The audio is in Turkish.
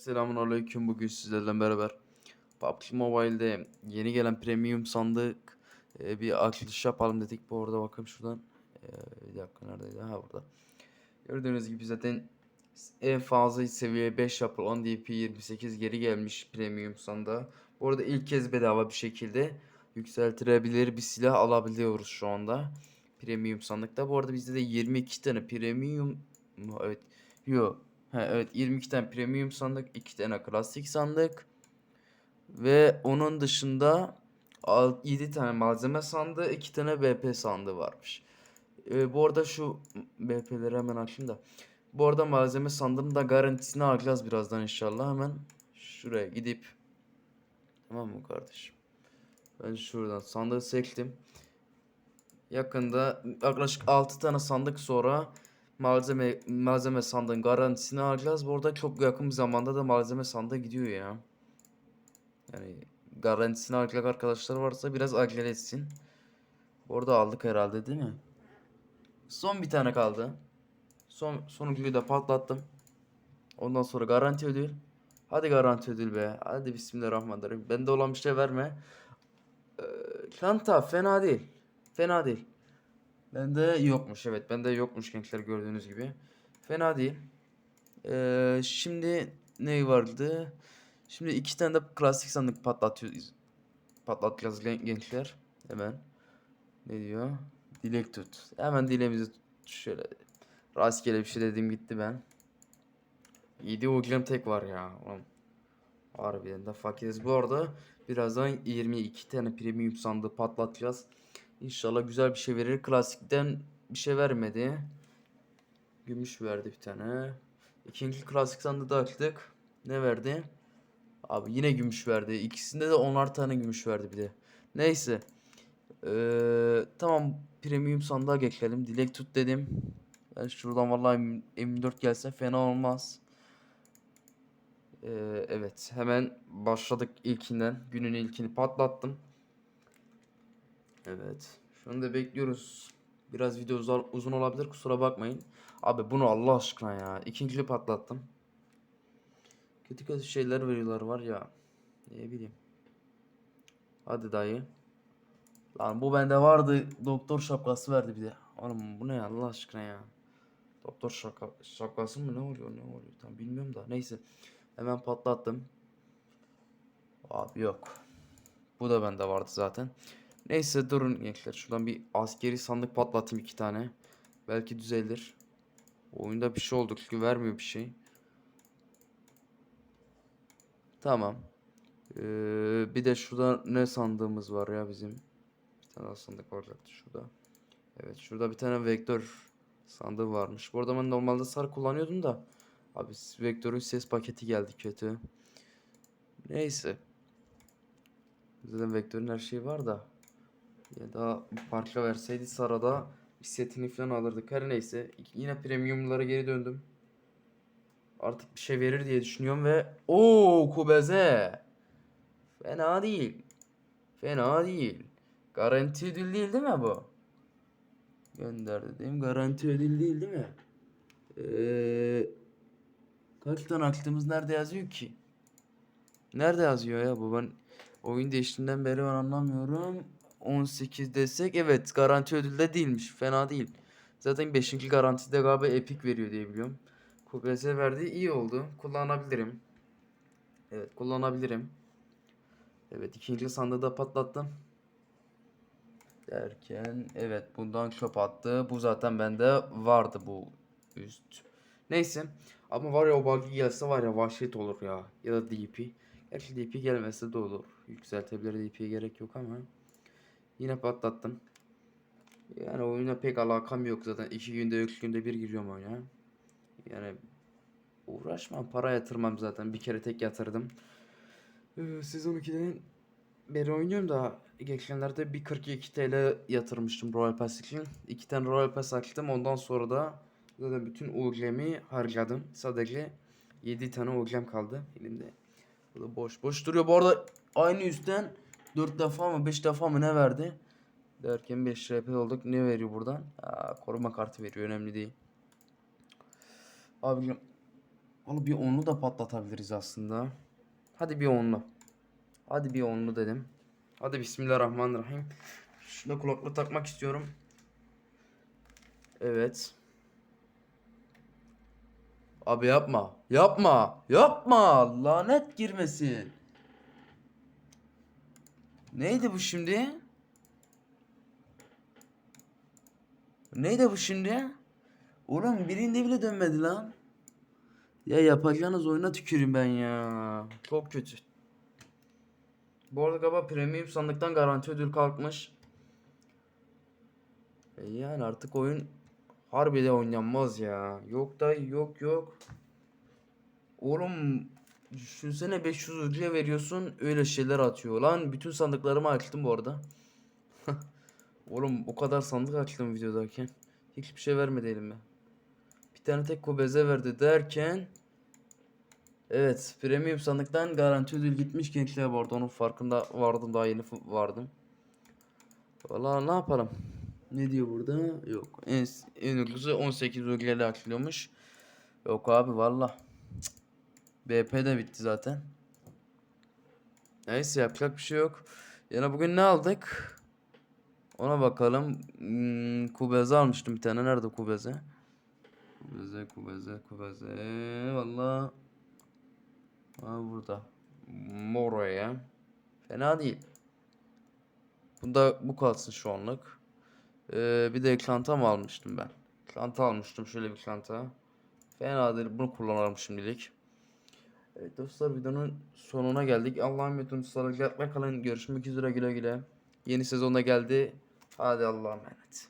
Selamun aleyküm bugün sizlerle beraber PUBG Mobile'de yeni gelen premium sandık e, bir açılış yapalım dedik. Bu arada bakayım şuradan e, bir dakika neredeydi ha burada. Gördüğünüz gibi zaten en fazla seviye 5 yapılan DP 28 geri gelmiş premium sandığa. Bu arada ilk kez bedava bir şekilde yükseltilebilir bir silah alabiliyoruz şu anda. Premium sandıkta. Bu arada bizde de 22 tane premium evet yok Ha, evet 22 tane premium sandık, 2 tane klasik sandık ve onun dışında 7 tane malzeme sandığı, 2 tane BP sandığı varmış. Ee, bu arada şu BP'leri hemen açayım da. Bu arada malzeme sandığının da garantisini alacağız birazdan inşallah. Hemen şuraya gidip Tamam mı kardeşim? Ben şuradan sandığı seçtim. Yakında yaklaşık 6 tane sandık sonra malzeme malzeme sandığın garantisini alacağız. Bu arada çok yakın bir zamanda da malzeme sandığı gidiyor ya. Yani garantisini alacak arkadaşlar varsa biraz acele etsin. Bu arada aldık herhalde değil mi? Son bir tane kaldı. Son sonuncuyu da patlattım. Ondan sonra garanti ödül. Hadi garanti ödül be. Hadi bismillahirrahmanirrahim. Bende olan bir şey verme. Ee, çanta fena değil. Fena değil. Bende yokmuş evet. Bende yokmuş gençler gördüğünüz gibi. Fena değil. Ee, şimdi ne vardı? Şimdi iki tane de klasik sandık patlatıyoruz. Patlatacağız gen- gençler. Hemen. Ne diyor? Dilek tut. Hemen dileğimizi tut. şöyle rastgele bir şey dedim gitti ben. 7 uygulama tek var ya. Ulan. Harbiden de fakiriz. Bu arada birazdan 22 tane premium sandığı patlatacağız. İnşallah güzel bir şey verir. Klasikten bir şey vermedi. Gümüş verdi bir tane. İkinci klasik sandığı da açtık. Ne verdi? Abi yine gümüş verdi. İkisinde de onar tane gümüş verdi bir de. Neyse. Ee, tamam premium sandığa geçelim. Dilek tut dedim. Ben şuradan vallahi M24 gelse fena olmaz. Ee, evet hemen başladık ilkinden. Günün ilkini patlattım. Evet. Şu anda bekliyoruz. Biraz video uzun olabilir kusura bakmayın. Abi bunu Allah aşkına ya. İkincili patlattım. Kötü kötü şeyler veriyorlar var ya. Ne bileyim. Hadi dayı. Lan bu bende vardı. Doktor şapkası verdi bir de. Oğlum bu ne ya Allah aşkına ya. Doktor şaka, şapkası mı ne oluyor ne oluyor tam bilmiyorum da neyse. Hemen patlattım. Abi yok. Bu da bende vardı zaten. Neyse durun gençler. Şuradan bir askeri sandık patlatayım iki tane. Belki düzelir. Oyunda bir şey oldu çünkü vermiyor bir şey. Tamam. Ee, bir de şurada ne sandığımız var ya bizim. Bir tane daha sandık olacaktı şurada. Evet şurada bir tane vektör sandığı varmış. Bu arada ben normalde sarı kullanıyordum da. Abi vektörün ses paketi geldi kötü. Neyse. Zaten vektörün her şeyi var da. Ya da bir parça verseydi Sara'da bir setini falan alırdık. Her neyse. Yine premiumlara geri döndüm. Artık bir şey verir diye düşünüyorum ve ooo Kubeze. Fena değil. Fena değil. Garanti ödül değil değil mi bu? Gönder dediğim garanti ödül değil değil mi? Eee kaç tane aklımız nerede yazıyor ki? Nerede yazıyor ya bu ben oyun değiştiğinden beri ben anlamıyorum. 18 desek evet garanti ödülde değilmiş. Fena değil. Zaten 5. garantide galiba Epic veriyor diye biliyorum. QBS verdi iyi oldu. Kullanabilirim. Evet kullanabilirim. Evet ikinci sandığı da patlattım. Derken evet bundan çöp attı. Bu zaten bende vardı bu üst. Neyse. Ama var ya o buggy gelse var ya vahşet olur ya. Ya da DP. Gerçi DP gelmese de olur. Yükseltebilir DP'ye gerek yok ama. Yine patlattım. Yani oyuna pek alakam yok zaten. iki günde üç günde bir giriyorum oyuna. Yani uğraşmam. Para yatırmam zaten. Bir kere tek yatırdım. Ee, sezon 2'den beri oynuyorum da geçenlerde bir 42 TL yatırmıştım Royal Pass için. İki tane Royal Pass açtım. Ondan sonra da zaten bütün UGM'i harcadım. Sadece 7 tane UGM kaldı elimde. Bu da boş boş duruyor. Bu arada aynı üstten 4 defa mı 5 defa mı ne verdi? Derken 5 RP olduk. Ne veriyor buradan? Aa, koruma kartı veriyor. Önemli değil. Abi Oğlum bir onlu da patlatabiliriz aslında. Hadi bir onlu. Hadi bir onlu dedim. Hadi bismillahirrahmanirrahim. Şuna kulaklık takmak istiyorum. Evet. Abi yapma. Yapma. Yapma. Lanet girmesin. Neydi bu şimdi? Neydi bu şimdi? Oğlum birinde bile dönmedi lan. Ya yapacağınız oyuna tüküreyim ben ya. Çok kötü. Bu arada galiba premium sandıktan garanti ödül kalkmış. E yani artık oyun harbiden oynanmaz ya. Yok da yok yok. Oğlum düşünsene 500 ödüle veriyorsun öyle şeyler atıyor. Lan bütün sandıklarımı açtım bu arada. Oğlum o kadar sandık açtım videodayken. Hiçbir şey vermedi elime. Bir tane tek kubeze verdi derken Evet premium sandıktan garanti ödül gitmiş gençler bu arada onun farkında vardım daha yeni vardım. Valla ne yapalım? Ne diyor burada? Yok. En, en ucuzu 18 ödülle açılıyormuş. Yok abi valla. BP de bitti zaten. Neyse yapacak bir şey yok. Yine bugün ne aldık? Ona bakalım. Hmm, kubeze almıştım bir tane. Nerede kubeze? Kubeze, kubeze, kubeze. Valla. Ha burada. Moraya. Fena değil. Bunda bu kalsın şu anlık. Ee, bir de çanta mı almıştım ben? Çanta almıştım şöyle bir çanta. Fena değil. Bunu kullanırım şimdilik. Evet dostlar videonun sonuna geldik. Allah'a emanet olun. Sağlıcakla kalın. Görüşmek üzere güle güle. Yeni sezonda geldi. Hadi Allah'a emanet.